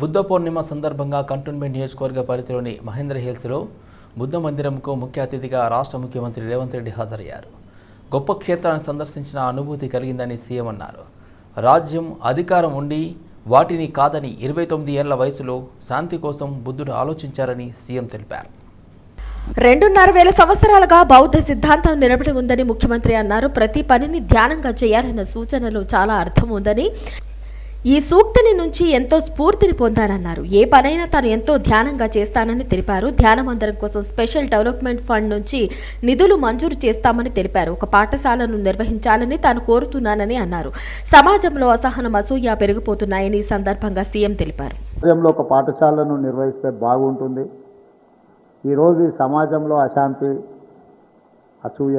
బుద్ధ పౌర్ణిమ సందర్భంగా కంటోన్మెంట్ నియోజకవర్గ పరిధిలోని మహేంద్ర హిల్స్లో బుద్ధ మందిరంకు ముఖ్య అతిథిగా రాష్ట్ర ముఖ్యమంత్రి రేవంత్ రెడ్డి హాజరయ్యారు. గొప్ప క్షేత్రాన్ని సందర్శించిన అనుభూతి కలిగిందని సీఎం అన్నారు. రాజ్యం అధికారం ఉండి వాటిని కాదని ఇరవై తొమ్మిది ఏళ్ళ వయసులో శాంతి కోసం బుద్ధుడు ఆలోచించారని సీఎం తెలిపారు. రెండున్నర వేల సంవత్సరాలుగా బౌద్ధ సిద్ధాంతం నిలబడి ఉందని ముఖ్యమంత్రి అన్నారు. ప్రతి పనిని ధ్యానంగా చేయాలన్న సూచనలో చాలా అర్థం ఉందని ఈ సూక్తిని నుంచి ఎంతో స్ఫూర్తిని పొందానన్నారు ఏ పనైనా తాను ఎంతో ధ్యానంగా చేస్తానని తెలిపారు. ధ్యాన మందిరం కోసం స్పెషల్ డెవలప్మెంట్ ఫండ్ నుంచి నిధులు మంజూరు చేస్తామని తెలిపారు. ఒక పాఠశాలను నిర్వహించాలని తాను కోరుతున్నానని అన్నారు. సమాజంలో అసహనం అసూయ పెరిగిపోతున్నాయని ఈ సందర్భంగా సీఎం తెలిపారు. సమాజంలో ఒక పాఠశాలను నిర్వహిస్తే బాగుంటుంది. ఈరోజు ఈ సమాజంలో అశాంతి అసూయ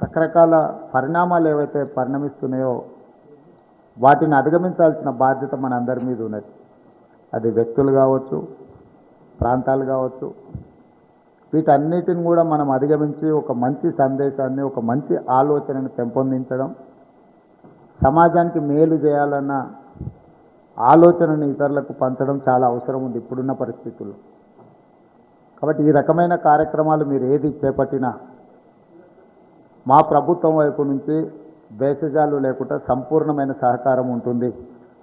రకరకాల పరిణామాలు ఏవైతే పరిణమిస్తున్నాయో వాటిని అధిగమించాల్సిన బాధ్యత మన అందరి మీద ఉన్నది. అది వ్యక్తులు కావచ్చు ప్రాంతాలు కావచ్చు. వీటన్నిటిని కూడా మనం అధిగమించి ఒక మంచి సందేశాన్ని ఒక మంచి ఆలోచనను పెంపొందించడం సమాజానికి మేలు చేయాలన్న ఆలోచనను ఇతరులకు పంచడం చాలా అవసరం ఉంది ఇప్పుడున్న పరిస్థితుల్లో. కాబట్టి ఈ రకమైన కార్యక్రమాలు మీరు ఏది చేపట్టినా మా ప్రభుత్వం వైపు నుంచి భేషజాలు లేకుండా సంపూర్ణమైన సహకారం ఉంటుంది.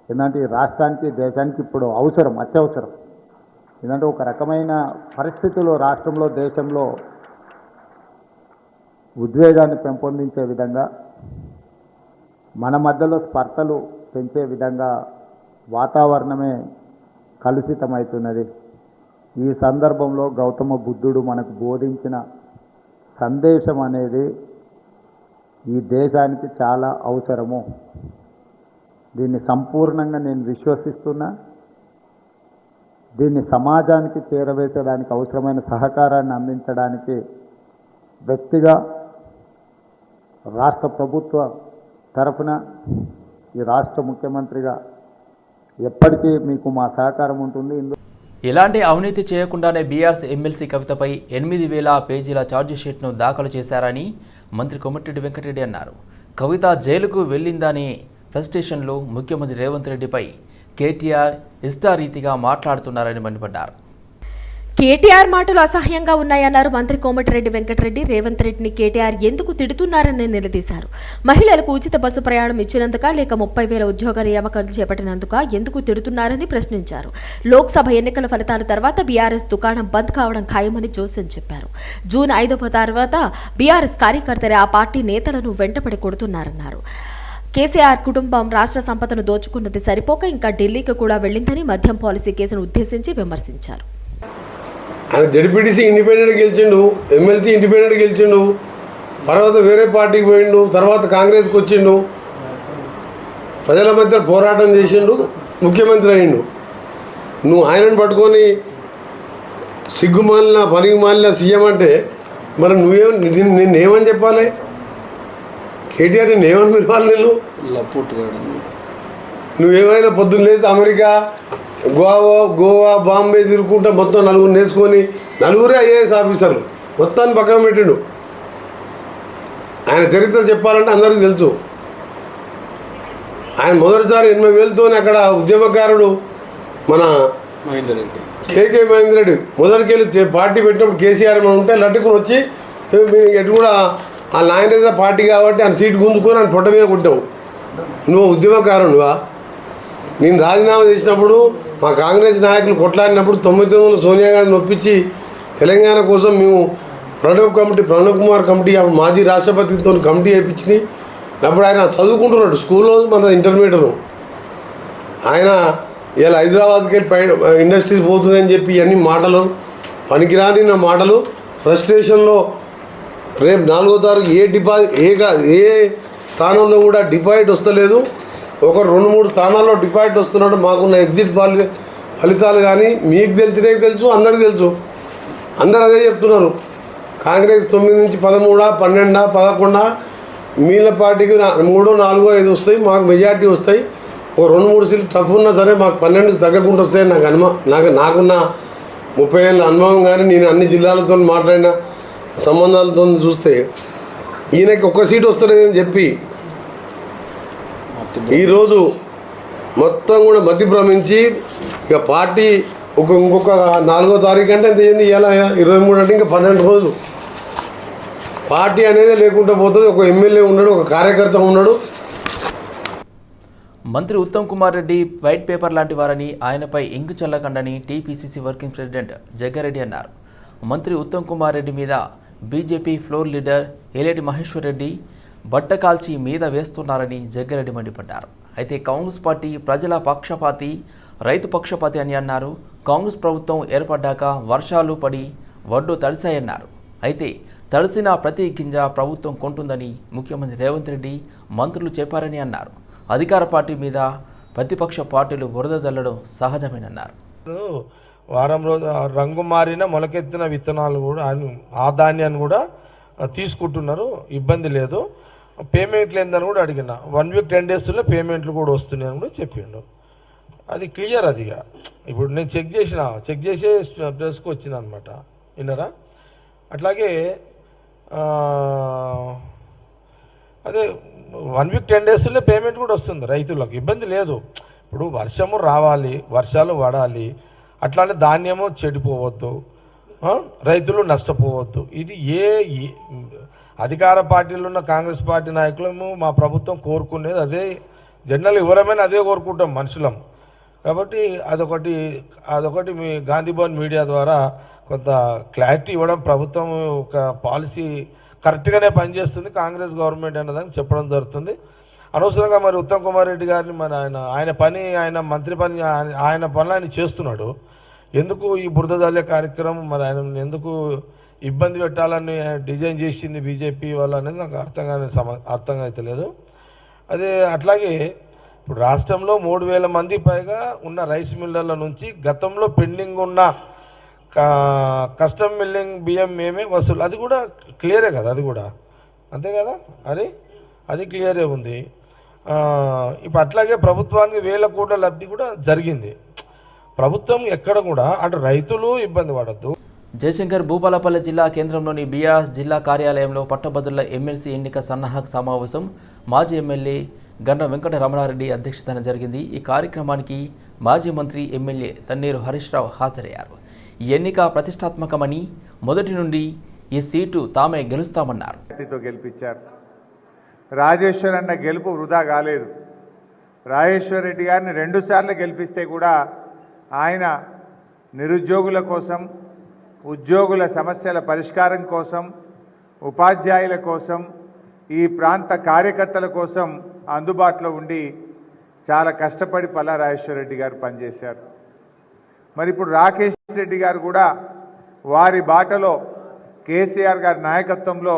ఎందుకంటే రాష్ట్రానికి దేశానికి ఇప్పుడు అవసరం అత్యవసరం. ఎందుకంటే ఒక రకమైన పరిస్థితులు రాష్ట్రంలో దేశంలో ఉద్వేగాన్ని పెంపొందించే విధంగా మన మధ్యలో స్పర్ధలు పెంచే విధంగా వాతావరణమే కలుషితమవుతున్నది ఈ సందర్భంలో గౌతమ బుద్ధుడు మనకు బోధించిన సందేశం అనేది ఈ దేశానికి చాలా అవసరము. దీన్ని సంపూర్ణంగా నేను విశ్వసిస్తున్నా. దీన్ని సమాజానికి చేరవేసడానికి అవసరమైన సహకారాన్ని అందించడానికి వ్యక్తిగా రాష్ట్ర ప్రభుత్వ తరఫున ఈ రాష్ట్ర ముఖ్యమంత్రిగా ఎప్పటికీ మీకు మా సహకారం ఉంటుంది. ఇందులో ఎలాంటి అవినీతి చేయకుండానే బీఆర్ఎస్ ఎమ్మెల్సీ కవితపై ఎనిమిది వేల పేజీల ఛార్జిషీట్ను దాఖలు చేశారని మంత్రి కొమటిరెడ్డి వెంకటరెడ్డి అన్నారు. కవిత జైలుకు వెళ్ళిందని ఫ్రస్ట్రేషన్లో ముఖ్యమంత్రి రేవంత్ రెడ్డిపై కేటీఆర్ ఇష్టారీతిగా మాట్లాడుతున్నారని మండిపడ్డారు. కేటీఆర్ మాటలు అసహ్యంగా ఉన్నాయన్నారు మంత్రి కోమటిరెడ్డి వెంకటరెడ్డి రేవంత్ రెడ్డిని కేటీఆర్ ఎందుకు తిడుతున్నారని నిలదీశారు. మహిళలకు ఉచిత బస్సు ప్రయాణం ఇచ్చినందుక లేక ముప్పై వేల ఉద్యోగ నియామకాలు చేపట్టినందుక ఎందుకు తిడుతున్నారని ప్రశ్నించారు. లోక్సభ ఎన్నికల ఫలితాల తర్వాత బీఆర్ఎస్ దుకాణం బంద్ కావడం ఖాయమని జోసెన్ చెప్పారు. జూన్ ఐదవ తర్వాత బీఆర్ఎస్ కార్యకర్తలే ఆ పార్టీ నేతలను వెంటపడి కొడుతున్నారన్నారు. కేసీఆర్ కుటుంబం రాష్ట్ర సంపదను దోచుకున్నది సరిపోక ఇంకా ఢిల్లీకి కూడా వెళ్ళిందని మద్యం పాలసీ కేసును ఉద్దేశించి విమర్శించారు. ఆయన జడ్పీటీసీ ఇండిపెండెంట్ గెలిచిండు ఎమ్మెల్సీ ఇండిపెండెంట్ గెలిచిండు తర్వాత వేరే పార్టీకి పోయిండు తర్వాత కాంగ్రెస్కి వచ్చిండు. ప్రజల మధ్య పోరాటం చేసిండు ముఖ్యమంత్రి అయిండు. నువ్వు ఆయనను పట్టుకొని సిగ్గుమాలిన పనికి మాలిన సీఎం అంటే మరి నువ్వేం నిన్ను- నిన్నేమని చెప్పాలి? కేటీఆర్ నిన్నేమని పిలవాలి నేను లప్పుట్టుగాడు నువ్వేమైనా పొద్దున్న లేచి అమెరికా గోవా గోవా బాంబే తిరుగుకుంటా మొత్తం నలుగురు నేర్చుకొని నలుగురే ఐఏఎస్ ఆఫీసర్లు. మొత్తాన్ని పక్కన పెట్టిండు. ఆయన చరిత్ర చెప్పాలంటే అందరికీ తెలుసు. ఆయన మొదటిసారి ఎనభై వేలతోనే అక్కడ ఉద్యమకారుడు మన మహేందర్ రెడ్డి. కేకే మహేంద్ర రెడ్డి మొదటికెళ్ళి పార్టీ పెట్టినప్పుడు కేసీఆర్ ఏమైనా ఉంటే లట్టుకుని వచ్చి "ఏ, మీ ఎటు కూడా ఆ నాయన పార్టీ కాబట్టి ఆయన సీటు గుంజుకొని ఆయన పొట్ట మీద కొట్టావు. నువ్వు ఉద్యమకారుడువా నేను రాజీనామా చేసినప్పుడు మా కాంగ్రెస్ నాయకులు కొట్లాడినప్పుడు తొమ్మిది తొమ్మిది సోనియా గాంధీని ఒప్పించి తెలంగాణ కోసం మేము ప్రణబ్ కమిటీ ప్రణబ్ కుమార్ కమిటీ అప్పుడు మాజీ రాష్ట్రపతితో కమిటీ వేయించినాయి. అప్పుడు ఆయన చదువుకుంటున్నాడు స్కూల్లో మన ఇంటర్మీడియట్ ఆయన ఇలా హైదరాబాద్కి వెళ్ళి ఇండస్ట్రీస్ పోతుందని చెప్పి ఇవన్నీ మాటలు పనికిరాని నా మాటలు. ఫ్రస్ట్రేషన్లో రేపు నాలుగో తారీఖు ఏ డిపాజిట్ ఏ ఏ స్థానంలో కూడా డిపాజిట్ వస్తలేదు. ఒక రెండు మూడు స్థానాల్లో డిపాజిట్ వస్తున్నాడు మాకున్న ఎగ్జిట్ పాలి ఫలితాలు కానీ మీకు తెలిసినే తెలుసు అందరికీ తెలుసు. అందరు అదే చెప్తున్నారు. కాంగ్రెస్ తొమ్మిది నుంచి పదమూడా పన్నెండా పదకొండా మీళ్ళ పార్టీకి మూడో నాలుగో ఐదు వస్తాయి మాకు మెజార్టీ వస్తాయి. ఒక రెండు మూడు సీట్లు టఫ్ ఉన్నా సరే మాకు పన్నెండుకి తగ్గకుండా వస్తాయి నాకు అనుమా నాకు నాకున్న ముప్పై ఏళ్ళ అనుభవం కానీ నేను అన్ని జిల్లాలతో మాట్లాడిన సంబంధాలతో చూస్తే ఈయనకి ఒక్క సీట్ వస్తుందని చెప్పి ఈరోజు మొత్తం కూడా మతి భ్రమించి ఇక పార్టీ ఒక ఇంకొక నాలుగో తారీఖు అంటే ఎంత అయింది? ఇలా ఇరవై మూడు అంటే ఇంకా పన్నెండు రోజులు. పార్టీ అనేది లేకుండా పోతుంది. ఒక ఎమ్మెల్యే ఉన్నాడు ఒక కార్యకర్త ఉన్నాడు. మంత్రి ఉత్తమ్ కుమార్ రెడ్డి వైట్ పేపర్ లాంటి వారని ఆయనపై ఇంకు చల్లకండని టీపీసీసీ వర్కింగ్ ప్రెసిడెంట్ జగ్గారెడ్డి అన్నారు. మంత్రి ఉత్తమ్ కుమార్ రెడ్డి మీద BJP floor leader Eleti Maheshwar Reddy బట్ట కాల్చి మీద వేస్తున్నారని జగ్గారెడ్డి మండిపడ్డారు. అయితే కాంగ్రెస్ పార్టీ ప్రజల పక్షపాతి రైతు పక్షపాతి అని అన్నారు. కాంగ్రెస్ ప్రభుత్వం ఏర్పడ్డాక వర్షాలు పడి వడ్డు తడిశాయన్నారు. అయితే తడిసిన ప్రతి గింజ ప్రభుత్వం కొంటుందని ముఖ్యమంత్రి రేవంత్ రెడ్డి మంత్రులు చెప్పారని అన్నారు. అధికార పార్టీ మీద ప్రతిపక్ష పార్టీలు బురద జల్లడం సహజమేనన్నారు. వారం రోజు రంగు మారిన మొలకెత్తిన విత్తనాలు కూడా ఆ ధాన్యాన్ని కూడా తీసుకుంటున్నారు. ఇబ్బంది లేదు. పేమెంట్లు ఏందని కూడా అడిగిన. వన్ వీక్ టెన్ డేస్లో పేమెంట్లు కూడా వస్తున్నాయని కూడా చెప్పిండు. అది క్లియర్ అదిగా ఇప్పుడు నేను చెక్ చేసిన చెక్ చేసే ప్లేస్కి వచ్చింది అనమాట విన్నారా? అట్లాగే అదే వన్ వీక్ టెన్ డేస్లో పేమెంట్ కూడా వస్తుంది రైతులకు. ఇబ్బంది లేదు. ఇప్పుడు వర్షము రావాలి వర్షాలు పడాలి. అట్లానే ధాన్యము చెడిపోవద్దు. రైతులు నష్టపోవద్దు. ఇది ఏ- అధికార పార్టీలో ఉన్న కాంగ్రెస్ పార్టీ నాయకులము మా ప్రభుత్వం కోరుకునేది అదే జనరల్ ఎవరమైనా అదే కోరుకుంటాం మనుషులం. కాబట్టి అదొకటి అదొకటి మీ గాంధీ భవన్ మీడియా ద్వారా కొంత క్లారిటీ ఇవ్వడం ప్రభుత్వం ఒక పాలసీ కరెక్ట్గానే పనిచేస్తుంది కాంగ్రెస్ గవర్నమెంట్ అన్నదని చెప్పడం జరుగుతుంది. అనవసరంగా మరి ఉత్తమ్ కుమార్ రెడ్డి గారిని మరి ఆయన ఆయన పని ఆయన మంత్రి పని ఆయన- ఆయన పనులు ఆయన చేస్తున్నాడు. ఎందుకు ఈ బురద జల్లే కార్యక్రమం మరి ఆయన ఎందుకు ఇబ్బంది పెట్టాలని డిజైన్ చేసింది బీజేపీ వాళ్ళు అనేది నాకు అర్థం కాని సమ అర్థం అయితే అదే అట్లాగే ఇప్పుడు రాష్ట్రంలో మూడు వేల మంది పైగా ఉన్న రైస్ మిల్లర్ల నుంచి గతంలో పెండింగ్ ఉన్న కస్టమ్ మిల్లింగ్ బియ్యం మేమే వసూలు అది కూడా క్లియరే కదా అది కూడా. అంతే కదా? అది అది క్లియరే ఉంది. ఇప్పుడు అట్లాగే ప్రభుత్వానికి వేల కోట్ల లబ్ధి కూడా జరిగింది. ప్రభుత్వం ఎక్కడ కూడా అటు రైతులు ఇబ్బంది పడద్దు. జయశంకర్ భూపాలపల్లి జిల్లా కేంద్రంలోని బీఆర్ఎస్ జిల్లా కార్యాలయంలో పట్టభద్రుల ఎమ్మెల్సీ ఎన్నిక సన్నాహక సమావేశం మాజీ ఎమ్మెల్యే గండ్ర వెంకట రమణారెడ్డి అధ్యక్షతన జరిగింది. ఈ కార్యక్రమానికి మాజీ మంత్రి ఎమ్మెల్యే తన్నీరు హరీష్ రావు హాజరయ్యారు. ఈ ఎన్నిక ప్రతిష్టాత్మకమని మొదటి నుండి ఈ సీటు తామే గెలుస్తామన్నారు. గెలిపించారు. రాజేశ్వర్ అన్న గెలుపు వృధా కాలేదు. రాజేశ్వర్ రెడ్డి గారిని రెండుసార్లు గెలిపిస్తే కూడా ఆయన నిరుద్యోగుల కోసం ఉద్యోగుల సమస్యల పరిష్కారం కోసం ఉపాధ్యాయుల కోసం ఈ ప్రాంత కార్యకర్తల కోసం అందుబాటులో ఉండి చాలా కష్టపడి పల్లా రెడ్డి గారు పనిచేశారు. మరి ఇప్పుడు రాకేష్ రెడ్డి గారు కూడా వారి బాటలో కేసీఆర్ గారి నాయకత్వంలో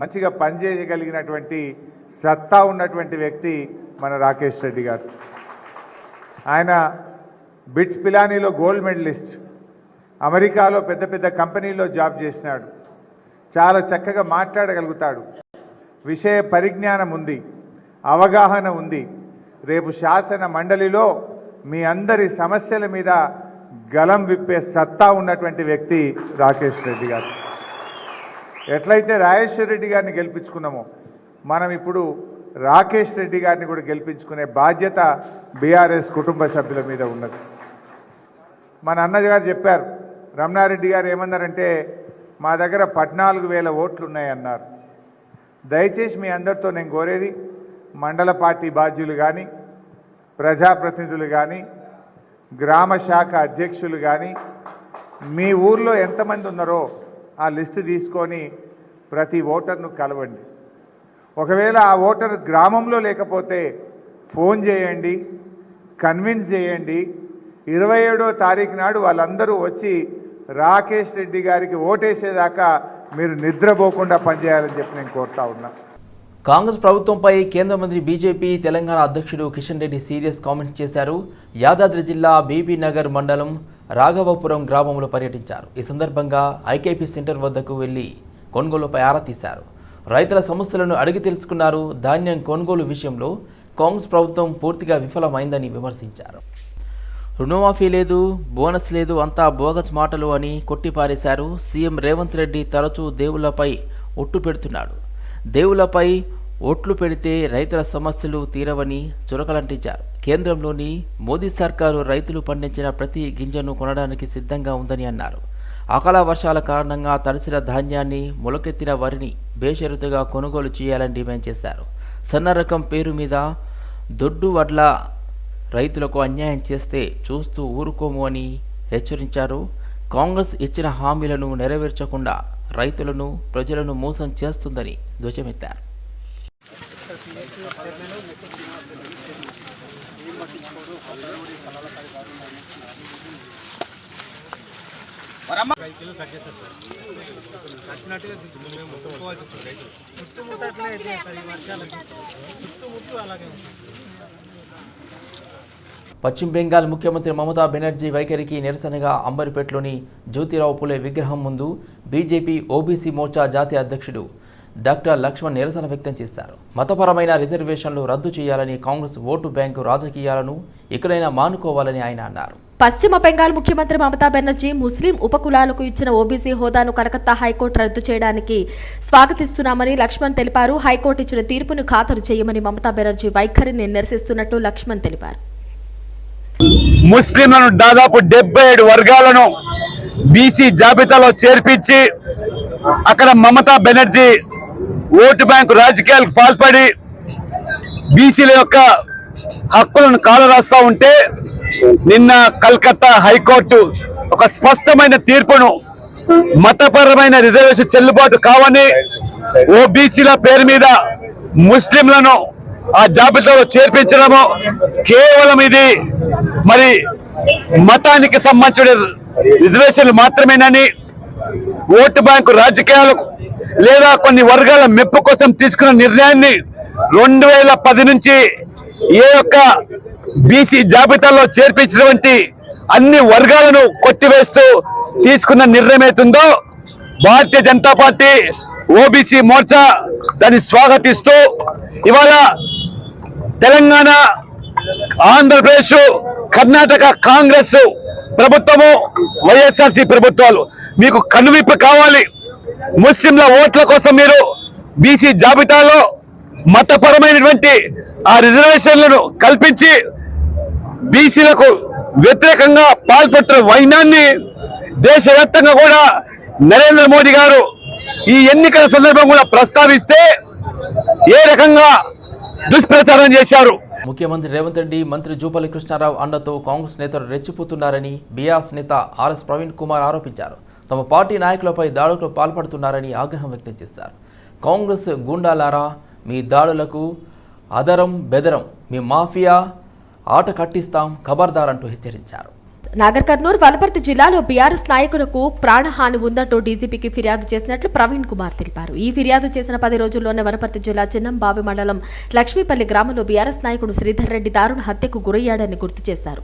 మంచిగా పనిచేయగలిగినటువంటి సత్తా ఉన్నటువంటి వ్యక్తి మన రాకేష్ రెడ్డి గారు. ఆయన బిట్స్ పిలానీలో గోల్డ్ మెడలిస్ట్. అమెరికాలో పెద్ద పెద్ద కంపెనీలో జాబ్ చేసినాడు. చాలా చక్కగా మాట్లాడగలుగుతాడు. విషయ పరిజ్ఞానం ఉంది. అవగాహన ఉంది. రేపు శాసన మండలిలో మీ అందరి సమస్యల మీద గలం విప్పే సత్తా ఉన్నటువంటి వ్యక్తి రాకేష్ రెడ్డి గారు. ఎట్లయితే రాజేశ్వర రెడ్డి గారిని గెలిపించుకున్నామో మనం ఇప్పుడు రాకేష్ రెడ్డి గారిని కూడా గెలిపించుకునే బాధ్యత బీఆర్ఎస్ కుటుంబ సభ్యుల మీద ఉన్నది. మన అన్నగారు చెప్పారు రమణారెడ్డి గారు ఏమన్నారంటే మా దగ్గర పద్నాలుగు వేల ఓట్లు ఉన్నాయన్నారు దయచేసి మీ అందరితో నేను కోరేది మండల పార్టీ బాధ్యులు కానీ ప్రజాప్రతినిధులు కానీ గ్రామ శాఖ అధ్యక్షులు కానీ మీ ఊర్లో ఎంతమంది ఉన్నారో ఆ లిస్టు తీసుకొని ప్రతి ఓటర్ను కలవండి. ఒకవేళ ఆ ఓటర్ గ్రామంలో లేకపోతే ఫోన్ చేయండి కన్విన్స్ చేయండి. ఇరవై ఏడో తారీఖు నాడు వాళ్ళందరూ వచ్చి రాకేష్ రెడ్డి గారికి ఓటేసేదాకా మీరు నిద్రపోకుండా పనిచేయాలని చెప్పి నేను కోరుతా ఉన్నా. కాంగ్రెస్ ప్రభుత్వంపై కేంద్ర మంత్రి బీజేపీ తెలంగాణ అధ్యక్షుడు కిషన్ రెడ్డి సీరియస్ కామెంట్స్ చేశారు. యాదాద్రి జిల్లా బీబీ నగర్ మండలం రాఘవపురం గ్రామంలో పర్యటించారు. ఈ సందర్భంగా ఐకేపీ సెంటర్ వద్దకు వెళ్ళి కొనుగోలుపై ఆరా తీశారు. రైతుల సమస్యలను అడిగి తెలుసుకున్నారు ధాన్యం కొనుగోలు విషయంలో కాంగ్రెస్ ప్రభుత్వం పూర్తిగా విఫలమైందని విమర్శించారు. రుణమాఫీ లేదు బోనస్ లేదు అంతా బోగస్ మాటలు అని కొట్టిపారేశారు సీఎం రేవంత్ రెడ్డి తరచూ దేవుళ్ళపై ఒట్టు పెడుతున్నాడు. దేవులపై ఒట్లు పెడితే రైతుల సమస్యలు తీరవని చురకలంటించారు. కేంద్రంలోని మోదీ సర్కారు రైతులు పండించిన ప్రతి గింజను కొనడానికి సిద్ధంగా ఉందని అన్నారు. అకాల వర్షాల కారణంగా తడిసిన ధాన్యాన్ని మొలకెత్తిన వరిని బేషరతుగా కొనుగోలు చేయాలని డిమాండ్ చేశారు. సన్న రకం పేరు మీద దొడ్డు వడ్ల రైతులకు అన్యాయం చేస్తే చూస్తూ ఊరుకోము అని హెచ్చరించారు. కాంగ్రెస్ ఇచ్చిన హామీలను నెరవేర్చకుండా రైతులను ప్రజలను మోసం చేస్తుందని ధ్వజమెత్తారు. పశ్చిమ బెంగాల్ ముఖ్యమంత్రి మమతా బెనర్జీ వైఖరికి నిరసనగా అంబరిపేటలోని జ్యోతిరావు పులే విగ్రహం ముందు బీజేపీ ఓబీసీ మోర్చా జాతీయ అధ్యక్షుడు డాక్టర్ లక్ష్మణ్ నిరసన వ్యక్తం చేశారు. మతపరమైన రిజర్వేషన్లు రద్దు చేయాలని కాంగ్రెస్ ఓటు బ్యాంకు రాజకీయాలను ఎక్కడైనా మానుకోవాలని ఆయన అన్నారు. పశ్చిమ బెంగాల్ ముఖ్యమంత్రి మమతా బెనర్జీ ముస్లిం ఉపకులాలకు ఇచ్చిన ఓబీసీ హోదాను కలకత్తా హైకోర్టు రద్దు చేయడానికి స్వాగతిస్తున్నామని లక్ష్మణ్ తెలిపారు. హైకోర్టు ఇచ్చిన తీర్పును ఖాతరు చేయమని మమతా బెనర్జీ వైఖరిని నిరసిస్తున్నట్టు లక్ష్మణ్ తెలిపారు. ముస్లింలను దాదాపు డెబ్బై ఏడు వర్గాలను బీసీ జాబితాలో చేర్పించి అక్కడ మమతా బెనర్జీ ఓటు బ్యాంకు రాజకీయాలకు పాల్పడి బీసీల యొక్క హక్కులను కాలరాస్తా ఉంటే నిన్న కల్కత్తా హైకోర్టు ఒక స్పష్టమైన తీర్పును మతపరమైన రిజర్వేషన్ చెల్లుబాటు కావని ఓబీసీల పేరు మీద ముస్లింలను ఆ జాబితాలో చేర్పించడము కేవలం ఇది మరి మతానికి సంబంధించిన రిజర్వేషన్లు మాత్రమేనని ఓటు బ్యాంకు రాజకీయాలకు లేదా కొన్ని వర్గాల మెప్పు కోసం తీసుకున్న నిర్ణయాన్ని రెండు వేల పది నుంచి ఏ యొక్క బీసీ జాబితాలో చేర్పించినటువంటి అన్ని వర్గాలను కొట్టివేస్తూ తీసుకున్న నిర్ణయం అవుతుందో భారతీయ జనతా పార్టీ ఓబీసీ మోర్చా దాన్ని స్వాగతిస్తూ ఇవాళ తెలంగాణ ఆంధ్రప్రదేశ్ కర్ణాటక కాంగ్రెస్ ప్రభుత్వము వైఎస్ఆర్సీ ప్రభుత్వాలు. మీకు కనువిప్పు కావాలి. ముస్లింల ఓట్ల కోసం మీరు బీసీ జాబితాలో మతపరమైనటువంటి ఆ రిజర్వేషన్లను కల్పించి బీసీలకు వ్యతిరేకంగా పాల్పడుతున్న వైనాన్ని దేశవ్యాప్తంగా కూడా నరేంద్ర మోడీ గారు ఈ ఎన్నికల సందర్భం కూడా ప్రస్తావిస్తే ఏ రకంగా దుష్ప్రచారం చేశారు. ముఖ్యమంత్రి రేవంత్ రెడ్డి మంత్రి జూపల్లి కృష్ణారావు అండతో కాంగ్రెస్ నేతలు రెచ్చిపోతున్నారని బీఆర్ఎస్ నేత ఆర్ఎస్ ప్రవీణ్ కుమార్ ఆరోపించారు. తమ పార్టీ నాయకులపై దాడులకు పాల్పడుతున్నారని ఆగ్రహం వ్యక్తం చేశారు. కాంగ్రెస్ గూండాలారా మీ దాడులకు అదరం బెదరం మీ మాఫియా ఆట కట్టిస్తాం ఖబర్దార్ అంటూ హెచ్చరించారు. నాగర్ కర్నూర్ వనపర్తి జిల్లాలో బీఆర్ఎస్ నాయకులకు ప్రాణహాని ఉందంటూ డీజీపీకి ఫిర్యాదు చేసినట్లు ప్రవీణ్ కుమార్ తెలిపారు. ఈ ఫిర్యాదు చేసిన పది రోజుల్లోనే వనపర్తి జిల్లా చిన్నంబావి మండలం లక్ష్మీపల్లి గ్రామంలో బీఆర్ఎస్ నాయకుడు శ్రీధర్ రెడ్డి దారుణ హత్యకు గురయ్యాడని గుర్తు చేశారు.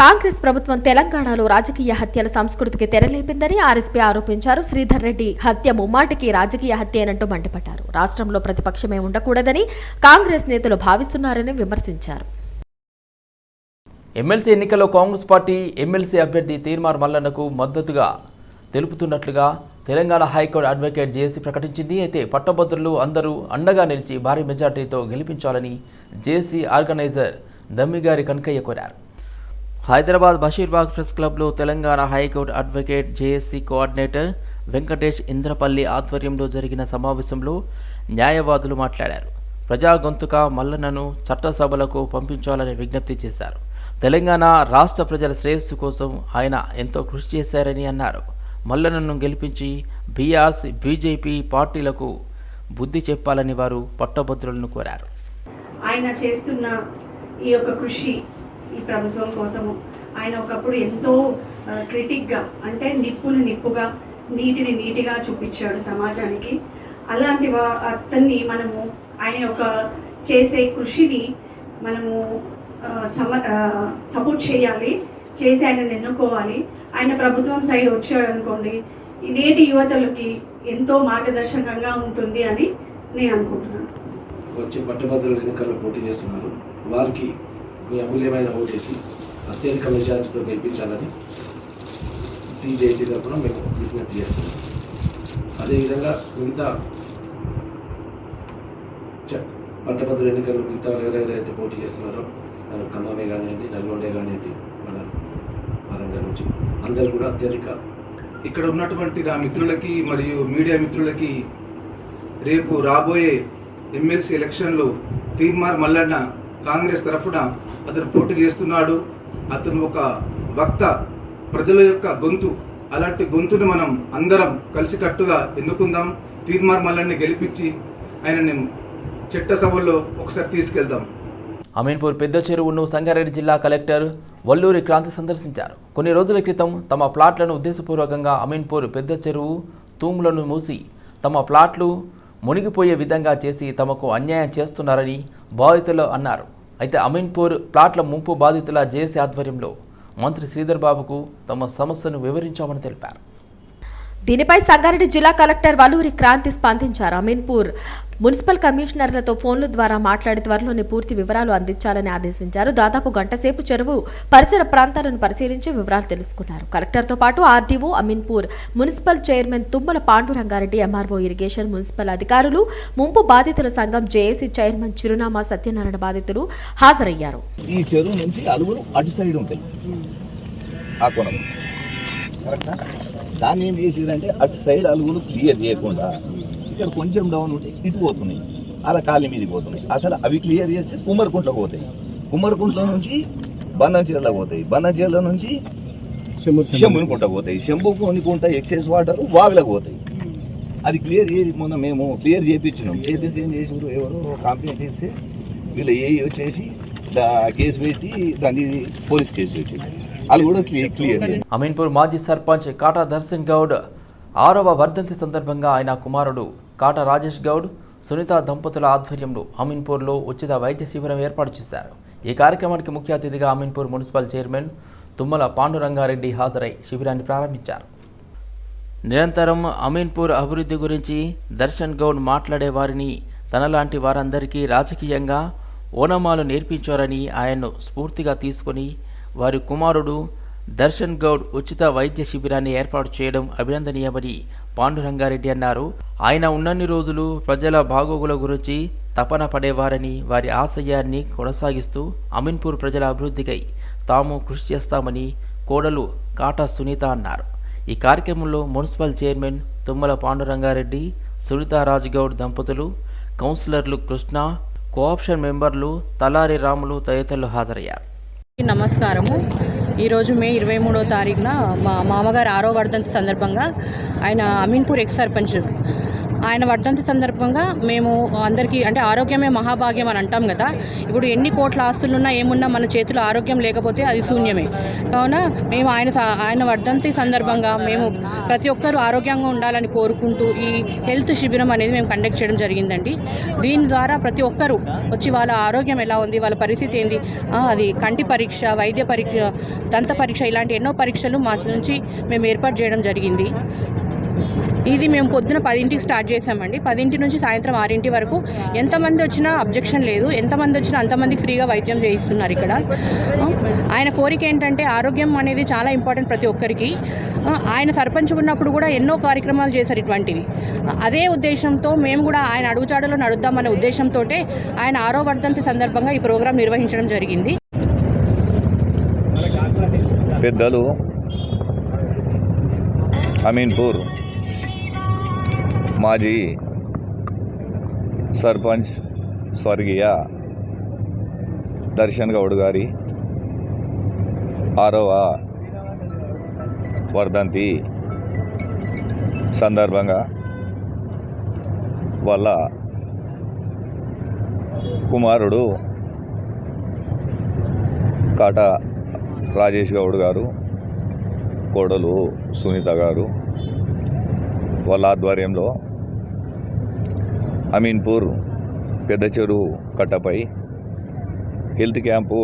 కాంగ్రెస్ ప్రభుత్వం తెలంగాణలో రాజకీయ హత్యల సంస్కృతికి తెరలేపిందని ఆర్ఎస్పీ ఆరోపించారు. శ్రీధర్ రెడ్డి హత్య ముమ్మాటికి రాజకీయ హత్యేనంటూ మండిపడ్డారు. రాష్ట్రంలో ప్రతిపక్షమే ఉండకూడదని కాంగ్రెస్ నేతలు భావిస్తున్నారని విమర్శించారు. ఎమ్మెల్సీ ఎన్నికల్లో కాంగ్రెస్ పార్టీ ఎమ్మెల్సీ అభ్యర్థి తీర్మార్ మల్లన్నకు మద్దతుగా తెలుపుతున్నట్లుగా Telangana high court advocate JC ప్రకటించింది. అయితే పట్టభద్రులు అందరూ అండగా నిలిచి భారీ మెజార్టీతో గెలిపించాలని జేసీ ఆర్గనైజర్ దమ్మిగారి కనకయ్య కోరారు. హైదరాబాద్ బషీర్బాగ్ ప్రెస్ క్లబ్లో Telangana high court advocate JAC coordinator Venkatesh Indrapalli ఆధ్వర్యంలో జరిగిన సమావేశంలో న్యాయవాదులు మాట్లాడారు. ప్రజా గొంతుక మల్లన్నను చట్టసభలకు పంపించాలని విజ్ఞప్తి చేశారు. తెలంగాణ రాష్ట్ర ప్రజల శ్రేయస్సు కోసం ఆయన ఎంతో కృషి చేశారని అన్నారు. మల్లనను గెలిపించి బీఆర్సీ బీజేపీ పార్టీలకు బుద్ధి చెప్పాలని వారు పట్టభద్రులను కోరారు. ఆయన చేస్తున్న ఈ యొక్క కృషి ఈ ప్రభుత్వం కోసము ఆయన ఒకప్పుడు ఎంతో క్రిటిక్గా అంటే నిప్పును నిప్పుగా నీటిని నీటిగా చూపించాడు సమాజానికి. అలాంటి వా- అతన్ని మనము ఆయన యొక్క చేసే కృషిని మనము సమ సపోర్ట్ చేయాలి చేసి ఆయనను ఎన్నుకోవాలి. ఆయన ప్రభుత్వం సైడ్ వచ్చాడనుకోండి ఈ నేటి యువతలకి ఎంతో మార్గదర్శకంగా ఉంటుంది అని నేను అనుకుంటున్నాను. వచ్చే పట్టభద్రుల ఎన్నికల్లో పోటీ చేస్తున్నారు. వారికి మీ అమూల్యమైన ఓటేసి అత్యధిక మెజార్టీతో గెలిపించాలని టీజేసీ తరఫున మేము విజ్ఞప్తి చేస్తున్నాం. అదేవిధంగా మిగతా చ- పట్టభద్రుల ఎన్నికల్లో మిగతా ఎవరెవరైతే పోటీ చేస్తున్నారో ఖమ్మమే కానివ్వండి నల్గొండే కానివ్వండి మన వరంగల్ నుంచి. అందరు కూడా అత్యధిక. ఇక్కడ ఉన్నటువంటి నా మిత్రులకి మరియు మీడియా మిత్రులకి రేపు రాబోయే ఎమ్మెల్సీ ఎలక్షన్లో తీర్మార్ మల్లన్న కాంగ్రెస్ తరఫున అతను పోటీ చేస్తున్నాడు. అతను ఒక వక్త. ప్రజల యొక్క గొంతు. అలాంటి గొంతును మనం అందరం కలిసికట్టుగా ఎన్నుకుందాం. తీర్మార్ మల్లన్ని గెలిపించి ఆయనని చట్టసభల్లో ఒకసారి తీసుకెళ్దాం. అమీన్పూర్ పెద్ద చెరువును సంగారెడ్డి జిల్లా కలెక్టర్ వల్లూరి క్రాంతి సందర్శించారు. కొన్ని రోజుల క్రితం తమ ప్లాట్లను ఉద్దేశపూర్వకంగా అమీన్పూర్ పెద్ద చెరువు తూములను మూసి తమ ప్లాట్లు మునిగిపోయే విధంగా చేసి తమకు అన్యాయం చేస్తున్నారని బాధితులు అన్నారు. అయితే అమీన్పూర్ ప్లాట్ల ముంపు బాధితుల జేసీ ఆధ్వర్యంలో మంత్రి శ్రీధర్ బాబుకు తమ సమస్యను వివరించామని తెలిపారు. దీనిపై సంగారెడ్డి జిల్లా కలెక్టర్ వలూరి క్రాంతి స్పందించారు. అమీన్పూర్ మున్సిపల్ కమిషనర్లతో ఫోన్ల ద్వారా మాట్లాడి త్వరలోనే పూర్తి వివరాలు అందించాలని ఆదేశించారు. దాదాపు గంటసేపు చెరువు పరిసర ప్రాంతాలను పరిశీలించి వివరాలు తెలుసుకున్నారు. కలెక్టర్తో పాటు RDO Ameenpur municipal chairman Tummala Panduranga Reddy MRO irrigation municipal అధికారులు ముంపు బాధితుల సంఘం జేఏసీ చైర్మన్ చిరునామా సత్యనారాయణ బాధితులు హాజరయ్యారు. ఈ చెరువు నుంచి అటు సైడ్ ఉంటాయి. కరెక్టా? దాన్ని ఏం చేసేదంటే అటు సైడ్ అలుగులు క్లియర్ చేయకుండా ఇక్కడ కొంచెం డౌన్ ఉంటే ఇటు పోతున్నాయి. అలా కాలి మీదకి పోతున్నాయి. అసలు అవి క్లియర్ చేస్తే కుమ్మరికుంట్లకు పోతాయి. కుమ్మరికుంట్ల నుంచి బంధం చీరలకు పోతాయి. బంధం చీరల నుంచి శంభుని కుంట పోతాయి. శంభుని కుంట ఎక్సెస్ వాటర్ వాగులకు పోతాయి. అది క్లియర్ చేసి మొన్న మేము క్లియర్ చేయించినాం చేపిస్తే ఏం చేసారు ఎవరు కంప్లైంట్ ఇస్తే వీళ్ళు ఏ వచ్చేసి కేసు పెట్టి దాన్ని పోలీస్ కేసు పెట్టింది వాళ్ళు కూడా క్లియర్ క్లియర్ అమీన్పూర్ మాజీ సర్పంచ్ కాటా దర్శన్ గౌడ్ ఆరవ వర్ధంతి సందర్భంగా ఆయన కుమారుడు కాటా రాజేష్ గౌడ్ సునీత దంపతుల ఆధ్వర్యంలో అమీన్పూర్లో ఉచిత వైద్య శిబిరం ఏర్పాటు చేశారు. ఈ కార్యక్రమానికి ముఖ్య అతిథిగా అమీన్పూర్ మున్సిపల్ చైర్మన్ తుమ్మల పాండురంగారెడ్డి హాజరై శిబిరాన్ని ప్రారంభించారు. నిరంతరం అమీన్పూర్ అభివృద్ధి గురించి దర్శన్ గౌడ్ మాట్లాడే వారిని తనలాంటి వారందరికీ రాజకీయంగా ఓనమాలు నేర్పించారని ఆయన్ను స్ఫూర్తిగా తీసుకొని వారి కుమారుడు దర్శన్ గౌడ్ ఉచిత వైద్య శిబిరాన్ని ఏర్పాటు చేయడం అభినందనీయమని పాండురంగారెడ్డి అన్నారు. ఆయన ఉన్నన్ని రోజులు ప్రజల బాగోగుల గురించి తపన పడేవారని వారి ఆశయాన్ని కొనసాగిస్తూ అమీన్పూర్ ప్రజల అభివృద్ధికై తాము కృషి చేస్తామని కోడలు కాటా సునీత అన్నారు. ఈ కార్యక్రమంలో మున్సిపల్ చైర్మన్ తుమ్మల పాండురంగారెడ్డి సునీతారాజ్ గౌడ్ దంపతులు కౌన్సిలర్లు కృష్ణ కోఆప్షన్ మెంబర్లు తలారి రాములు తదితరులు హాజరయ్యారు. నమస్కారము. ఈరోజు మే ఇరవై మూడో తారీఖున మా మామగారు ఆరో వర్ధంతి సందర్భంగా ఆయన అమీన్పూర్ ఎక్స్ సర్పంచ్ ఆయన వర్ధంతి సందర్భంగా మేము అందరికీ అంటే ఆరోగ్యమే మహాభాగ్యం అని అంటాం కదా. ఇప్పుడు ఎన్ని కోట్ల ఆస్తులున్నా ఏమున్నా మన చేతిలో ఆరోగ్యం లేకపోతే అది శూన్యమే. కావున మేము ఆయన స- ఆయన వర్ధంతి సందర్భంగా మేము ప్రతి ఒక్కరూ ఆరోగ్యంగా ఉండాలని కోరుకుంటూ ఈ హెల్త్ శిబిరం అనేది మేము కండక్ట్ చేయడం జరిగిందండి. దీని ద్వారా ప్రతి ఒక్కరూ వచ్చి వాళ్ళ ఆరోగ్యం ఎలా ఉంది వాళ్ళ పరిస్థితి ఏంది అది కంటి పరీక్ష వైద్య పరీక్ష దంత పరీక్ష ఇలాంటి ఎన్నో పరీక్షలు మా నుంచి మేము ఏర్పాటు చేయడం జరిగింది. ఇది మేము పొద్దున పదింటికి స్టార్ట్ చేసామండి. పదింటి నుంచి సాయంత్రం ఆరింటి వరకు ఎంతమంది వచ్చినా అబ్జెక్షన్ లేదు. ఎంతమంది వచ్చినా అంతమందికి ఫ్రీగా వైద్యం చేయిస్తున్నారు ఇక్కడ. ఆయన కోరిక ఏంటంటే ఆరోగ్యం అనేది చాలా ఇంపార్టెంట్ ప్రతి ఒక్కరికి. ఆయన సర్పంచ్ ఉన్నప్పుడు కూడా ఎన్నో కార్యక్రమాలు చేశారు ఇటువంటివి. అదే ఉద్దేశంతో మేము కూడా ఆయన అడుగుచాడలో నడుద్దామనే ఉద్దేశంతో ఆయన ఆరో వర్ధంతి సందర్భంగా ఈ ప్రోగ్రాం నిర్వహించడం జరిగింది. పెద్దలు అమీన్పూర్ మాజీ సర్పంచ్ స్వర్గీయ దర్శన్ గౌడ్ గారి ఆరవ వర్ధంతి సందర్భంగా వాళ్ళ కుమారుడు కాటా రాజేష్ గౌడ్ గారు కోడలు సునీత గారు వాళ్ళ ఆధ్వర్యంలో అమీన్పూర్ పెద్ద చెరువు కట్టపై హెల్త్ క్యాంపు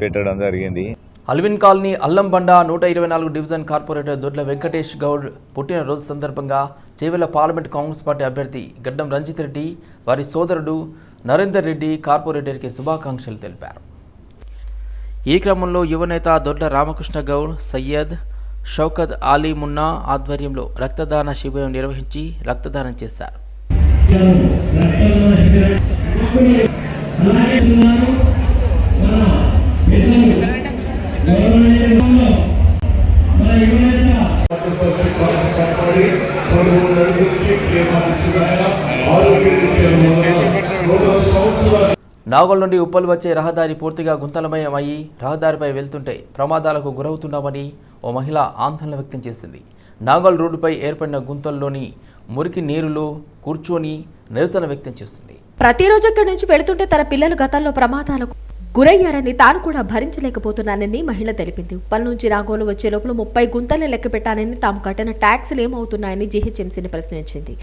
పెట్టడం జరిగింది. అల్విన్ కాలనీ అల్లంబండ నూట ఇరవై నాలుగు డివిజన్ కార్పొరేటర్ దొడ్ల వెంకటేష్ గౌడ్ పుట్టినరోజు సందర్భంగా చేవెల పార్లమెంట్ కాంగ్రెస్ పార్టీ అభ్యర్థి గడ్డం రంజిత్ రెడ్డి వారి సోదరుడు నరేందర్ రెడ్డి కార్పొరేటర్కి శుభాకాంక్షలు తెలిపారు. ఈ క్రమంలో యువనేత దొడ్ల రామకృష్ణ గౌడ్ సయ్యద్ షౌకత్ ఆలీ మున్నా ఆధ్వర్యంలో రక్తదాన శిబిరం నిర్వహించి రక్తదానం చేశారు. నాగోల్ నుండి ఉప్పల్ వచ్చే రహదారి పూర్తిగా గుంతలమయం అయ్యి రహదారిపై వెళ్తుంటే ప్రమాదాలకు గురవుతున్నామని ఓ మహిళ ఆందోళన వ్యక్తం చేసింది. నాగోల్ రోడ్డుపై ఏర్పడిన గుంతల్లోని మురికి నీరులో కూర్చొని నిరసన వ్యక్తం చేస్తుంది. ప్రతిరోజు ఇక్కడి నుంచి వెళుతుంటే తన పిల్లలు గతంలో ప్రమాదాలకు గురయ్యారని తాను కూడా భరించలేకపోతున్నానని మహిళ తెలిపింది. ఉప్పల్ నుంచి నాగోలు వచ్చే లోపల ముప్పై గుంతలు లెక్క పెట్టానని తాము కట్టిన ట్యాక్సులు ఏమవుతున్నాయని జీహెచ్ఎంసీని ప్రశ్నించింది.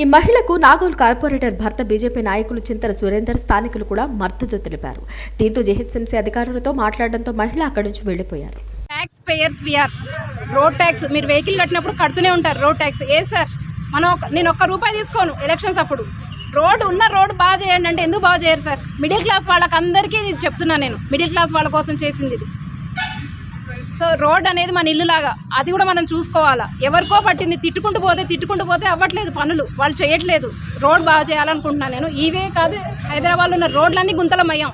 ఈ మహిళకు నాగోల్ కార్పొరేటర్ భర్త బీజేపీ నాయకులు చింతల సురేందర్ స్థానికులు కూడా మద్దతు తెలిపారు. దీంతో జీహెచ్ఎంసీ అధికారులతో మాట్లాడడంతో మహిళ అక్కడి నుంచి వెళ్ళిపోయారు tax payers we are road tax మీరు వెహికల్ కట్టినప్పుడు కడుతూనే ఉంటారు రోడ్ ట్యాక్స్ ఏ సార్ మనం ఒక- నేను ఒక్క రూపాయి తీసుకోను ఎలక్షన్స్ అప్పుడు. రోడ్ ఉన్న రోడ్ బాగా చేయండి అంటే ఎందుకు బాగా చేయరు సార్? మిడిల్ క్లాస్ వాళ్ళకి అందరికీ ఇది చెప్తున్నాను నేను. మిడిల్ క్లాస్ వాళ్ళ కోసం చేసింది ఇది. సో రోడ్ అనేది మన ఇల్లు లాగా అది కూడా మనం చూసుకోవాలా. ఎవరికో పట్టింది. తిట్టుకుంటూ పోతే తిట్టుకుంటూ పోతే అవ్వట్లేదు పనులు. వాళ్ళు చేయట్లేదు. రోడ్ బాగా చేయాలనుకుంటున్నాను నేను. ఇవే కాదు హైదరాబాద్లో ఉన్న రోడ్లన్నీ గుంతలమయ్యాం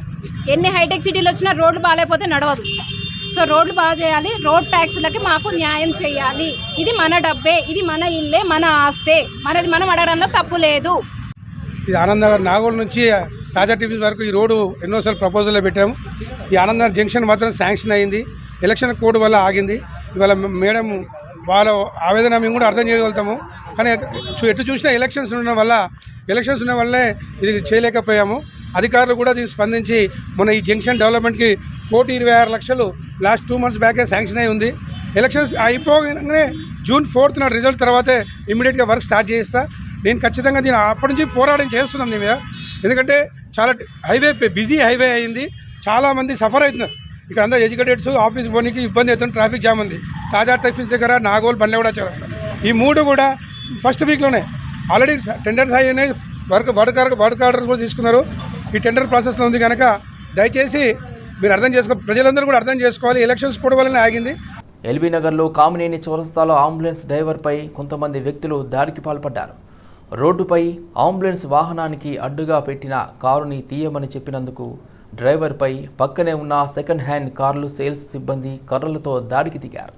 ఎన్ని హైటెక్ సిటీలు వచ్చినా రోడ్లు బాగాలేకపోతే నడవదు. సో రోడ్లు బాగా చేయాలి. రోడ్ ట్యాక్స్లకి మాకు న్యాయం చేయాలి. ఇది మన డబ్బే ఇది మన ఇల్లే మన ఆస్తే. మనది మనం అడగడంలో తప్పు లేదు. ఇది ఆనందనగర్ నాగోల్ నుంచి తాజా టీవీ వరకు ఈ రోడ్డు ఎన్నోసార్లు ప్రపోజల్లో పెట్టాము. ఈ ఆనందనగర్ జంక్షన్ మాత్రం శాంక్షన్ అయింది. ఎలక్షన్ కోడ్ వల్ల ఆగింది. ఇవాళ మేడం వాళ్ళ ఆవేదన మేము కూడా అర్థం చేయగలుగుతాము. కానీ ఎటు చూసినా ఎలక్షన్స్ ఉండడం వల్ల ఎలక్షన్స్ ఉన్న వల్లే ఇది చేయలేకపోయాము. అధికారులు కూడా దీనికి స్పందించి మన ఈ జంక్షన్ డెవలప్మెంట్కి కోటి ఇరవై ఆరు లక్షలు లాస్ట్ టూ మంత్స్ బ్యాకే శాంక్షన్ అయి ఉంది. ఎలక్షన్స్ అయిపోగానే జూన్ ఫోర్త్ నా రిజల్ట్ తర్వాతే ఇమీడియట్గా వర్క్ స్టార్ట్ చేస్తా నేను ఖచ్చితంగా దీని అప్పటి నుంచి పోరాటం చేస్తున్నాం దీని మీద. ఎందుకంటే చాలా హైవే బిజీ హైవే అయింది. చాలామంది సఫర్ అవుతున్నారు. ఇక్కడ అందరూ ఎడ్యుకేటెడ్స్ ఆఫీస్ పోనీకి ఇబ్బంది అవుతుంది ట్రాఫిక్ జామ్ ఉంది. తాజా ట్రాఫిక్ దగ్గర నాగోల్ బండ్ల కూడా చాలా ఈ మూడు కూడా ఫస్ట్ వీక్లోనే. ఆల్రెడీ టెండర్స్ అయినాయి వర్క్ వర్క్ వర్క్ ఆర్డర్ కూడా తీసుకున్నారు. ఈ టెండర్ ప్రాసెస్లో ఉంది కనుక దయచేసి మీరు అర్థం చేసుకో ప్రజలందరూ కూడా అర్థం చేసుకోవాలి. ఎలక్షన్స్ కూడా వల్లనే ఆగింది. ఎల్బీ నగర్లో కామినేని చౌరస్తాలో అంబులెన్స్ డ్రైవర్పై కొంతమంది వ్యక్తులు దాడికి పాల్పడ్డారు. రోడ్డుపై అంబులెన్స్ వాహనానికి అడ్డుగా పెట్టిన కారుని తీయమని చెప్పినందుకు డ్రైవర్పై పక్కనే ఉన్న సెకండ్ హ్యాండ్ కార్లు సేల్స్ సిబ్బంది కర్రలతో దాడికి దిగారు.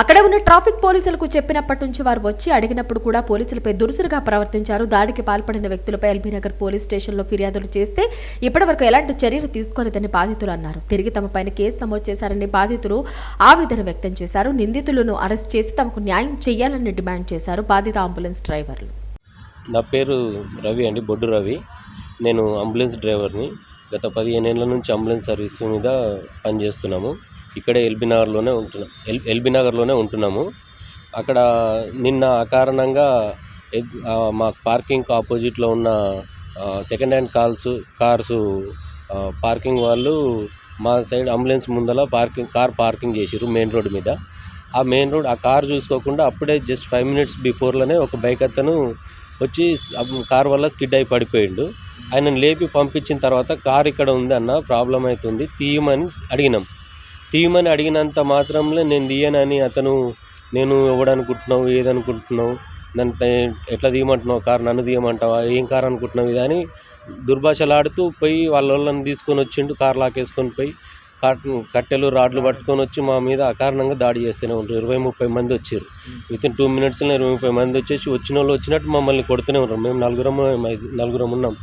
అక్కడ ఉన్న ట్రాఫిక్ పోలీసులకు చెప్పినప్పటి నుంచి వారు వచ్చి అడిగినప్పుడు కూడా పోలీసులపై దురుసులుగా ప్రవర్తించారు. దాడికి పాల్పడిన వ్యక్తులపై ఎల్బీనగర్ పోలీస్ స్టేషన్లో ఫిర్యాదులు చేస్తే ఇప్పటివరకు ఎలాంటి చర్యలు తీసుకోలేదని బాధితులు అన్నారు. తిరిగి తమపైన కేసు నమోదు చేశారని బాధితులు ఆవేదన వ్యక్తం చేశారు. నిందితులను అరెస్ట్ చేసి తమకు న్యాయం చేయాలని డిమాండ్ చేశారు బాధిత అంబులెన్స్ డ్రైవర్లు. నా పేరు రవి అండి బొడ్డు రవి. నేను అంబులెన్స్ డ్రైవర్ని గత పదిహేను ఏళ్ళ నుంచి అంబులెన్స్ సర్వీస్ మీద పనిచేస్తున్నాము. ఇక్కడే ఎల్బీ నగర్లోనే ఉంటున్నాం. ఎల్ ఎల్బీ నగర్లోనే ఉంటున్నాము. అక్కడ నిన్న అకారణంగా మా పార్కింగ్ ఆపోజిట్లో ఉన్న second hand calls cars parking వాళ్ళు మా సైడ్ అంబులెన్స్ ముందల పార్కింగ్ కార్ పార్కింగ్ చేసిరు మెయిన్ రోడ్ మీద. ఆ మెయిన్ రోడ్ ఆ కార్ చూసుకోకుండా అప్పుడే జస్ట్ ఫైవ్ మినిట్స్ బిఫోర్లోనే ఒక బైక్ అతను వచ్చి కార్ వల్ల స్కిడ్ అయి పడిపోయిండు. ఆయనను లేపి పంపించిన తర్వాత కార్ ఇక్కడ ఉంది అన్న ప్రాబ్లం అవుతుంది తీయమని అడిగినాం. తీయమని అడిగినంత మాత్రంలో నేను తీయనని అతను నేను ఎవడనుకుంటున్నావు? ఏదనుకుంటున్నావు? నన్ను ఎట్లా తీయమంటున్నావు? కార్ నన్ను తీయమంటావా? ఏం కారు అనుకుంటున్నావు? ఇది అని దుర్భాషలాడుతూ పోయి వాళ్ళ వాళ్ళని తీసుకొని వచ్చిండు కార్ లాకేసుకొని పోయి కట్ కట్టెలు రాడ్లు పట్టుకొని వచ్చి మా మీద అకారణంగా దాడి చేస్తూనే ఉంటారు ఇరవై ముప్పై మంది వచ్చారు. విత్ ఇన్ టూ మినిట్స్లో ఇరవై ముప్పై మంది వచ్చేసి వచ్చిన వాళ్ళు వచ్చినట్టు మమ్మల్ని కొడుతూనే ఉన్నారు. మేము నలుగురం నలుగురం ఉన్నాం.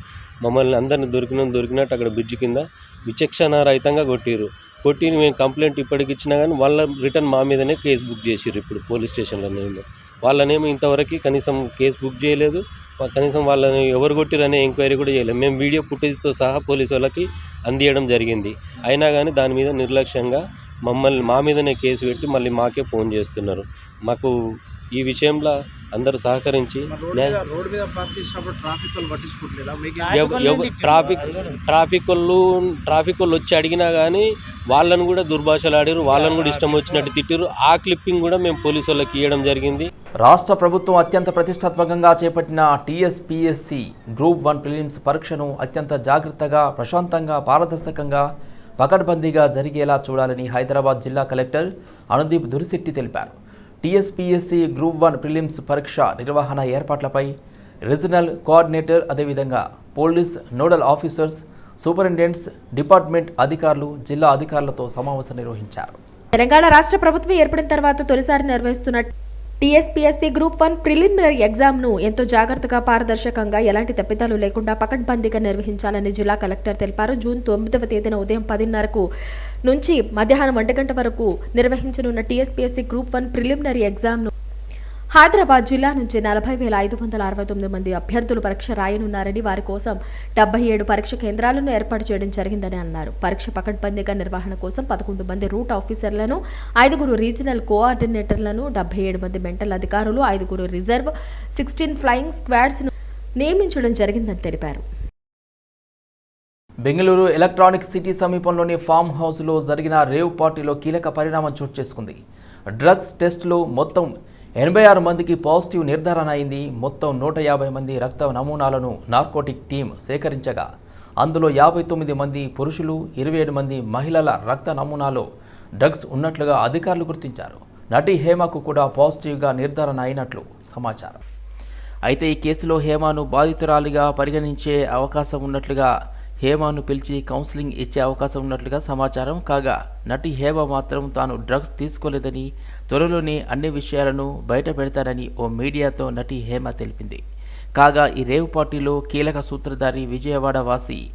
మమ్మల్ని అందరిని దొరికిన దొరికినట్టు అక్కడ బ్రిడ్జ్ కింద విచక్షణ రహితంగా కొట్టిరు కొట్టి మేము కంప్లైంట్ ఇప్పటికి ఇచ్చినా కానీ వాళ్ళ రిటర్న్ మా మీదనే కేసు బుక్ చేసిర్రు ఇప్పుడు పోలీస్ స్టేషన్లోనేమో వాళ్ళనేమో ఇంతవరకు కనీసం కేసు బుక్ చేయలేదు. కనీసం వాళ్ళని ఎవరు కొట్టిరనే ఎంక్వైరీ కూడా చేయలేదు. మేము వీడియో ఫుటేజ్తో సహా పోలీసు వాళ్ళకి అందియడం జరిగింది. అయినా కానీ దాని మీద నిర్లక్ష్యంగా మమ్మల్ని మా మీదనే కేసు పెట్టి మళ్ళీ మాకే ఫోన్ చేస్తున్నారు. మాకు ఈ విషయంలో అందరూ సహకరించి ట్రాఫిక్ ట్రాఫిక్ వాళ్ళు ట్రాఫిక్ వాళ్ళు వచ్చి అడిగినా కానీ వాళ్ళని కూడా దుర్భాషలాడారు వాళ్ళని కూడా ఇష్టం వచ్చినట్టు తిట్టారు ఆ క్లిప్పింగ్ కూడా మేము పోలీసు వాళ్ళకి ఇవ్వడం జరిగింది. రాష్ట్ర ప్రభుత్వం అత్యంత ప్రతిష్టాత్మకంగా చేపట్టిన టీఎస్పీఎస్సి గ్రూప్ వన్ ప్రిలిమ్స్ పరీక్షను అత్యంత జాగ్రత్తగా ప్రశాంతంగా పారదర్శకంగా పకడ్బందీగా జరిగేలా చూడాలని హైదరాబాద్ జిల్లా కలెక్టర్ అనుదీప్ దురిశెట్టి తెలిపారు. టీఎస్పీఎస్సీ గ్రూప్ వన్ ప్రిలిమ్స్ పరీక్ష నిర్వహణ ఏర్పాట్లపై రీజనల్ కోఆర్డినేటర్ అదేవిధంగా police nodal officers superintendents department అధికారులు జిల్లా అధికారులతో సమావేశం నిర్వహించారు. తెలంగాణ రాష్ట్ర ప్రభుత్వం ఏర్పడిన తర్వాత తొలిసారి నిర్వహిస్తున్న టీఎస్పీఎస్సీ గ్రూప్ వన్ ప్రిలిమినరీ ఎగ్జామ్ను ఎంతో జాగ్రత్తగా పారదర్శకంగా ఎలాంటి తప్పిదాలు లేకుండా పకడ్బందీగా నిర్వహించాలని జిల్లా కలెక్టర్ తెలిపారు. జూన్ తొమ్మిదవ తేదీన ఉదయం పదిన్నరకు నుంచి మధ్యాహ్నం ఒంటగంట వరకు నిర్వహించనున్న టీఎస్పీఎస్సీ గ్రూప్ వన్ ప్రిలిమినరీ ఎగ్జామ్ను హైదరాబాద్ జిల్లా నుంచి నలభై వేల ఐదు వందల అరవై తొమ్మిది మంది అభ్యర్థులు పరీక్ష రాయనున్నారని వారి కోసం డెబ్బై ఏడు పరీక్ష కేంద్రాలను ఏర్పాటు చేయడం జరిగిందని అన్నారు. పరీక్ష పకడ్బందీగా నిర్వహణ కోసం పదకొండు మంది రూట్ ఆఫీసర్లను ఐదుగురు రీజనల్ కోఆర్డినేటర్లను డెబ్బై ఏడు మంది మెంటల్ అధికారులు ఐదుగురు రిజర్వ్ సిక్స్టీన్ ఫ్లయింగ్ స్క్వాడ్స్ను నియమించడం జరిగిందని తెలిపారు. బెంగళూరు ఎలక్ట్రానిక్ సిటీ సమీపంలోని ఫామ్ హౌస్లో జరిగిన రేవ్ పార్టీలో కీలక పరిణామం చోటు చేసుకుంది. డ్రగ్స్ టెస్టులో మొత్తం ఎనభై ఆరు మందికి పాజిటివ్ నిర్ధారణ అయింది. మొత్తం నూట యాభై మంది రక్త నమూనాలను నార్కోటిక్ టీం సేకరించగా అందులో యాభై తొమ్మిది మంది పురుషులు ఇరవై ఏడు మంది మహిళల రక్త నమూనాలో డ్రగ్స్ ఉన్నట్లుగా అధికారులు గుర్తించారు. నటి హేమకు కూడా పాజిటివ్గా నిర్ధారణ అయినట్లు సమాచారం. అయితే ఈ కేసులో హేమను బాధితురాలిగా పరిగణించే అవకాశం ఉన్నట్లుగా హేమను పిలిచి కౌన్సిలింగ్ ఇచ్చే అవకాశం ఉన్నట్లుగా సమాచారం కాగా నటి హేమ మాత్రం తాను డ్రగ్స్ తీసుకోలేదని త్వరలోనే అన్ని విషయాలను బయట పెడతారని ఓ మీడియాతో నటి హేమ తెలిపింది. కాగా ఈ రేవ్ పార్టీలో కీలక సూత్రధారి విజయవాడ వాసి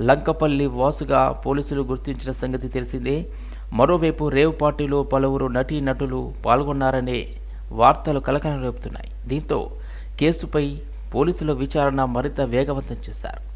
లంకపల్లి వాసుగా పోలీసులు గుర్తించిన సంగతి తెలిసిందే. మరోవైపు రేవ్ పార్టీలో పలువురు నటీ నటులు పాల్గొన్నారనే వార్తలు కలకలం రేపుతున్నాయి. దీంతో కేసుపై పోలీసుల విచారణ మరింత వేగవంతం చేశారు.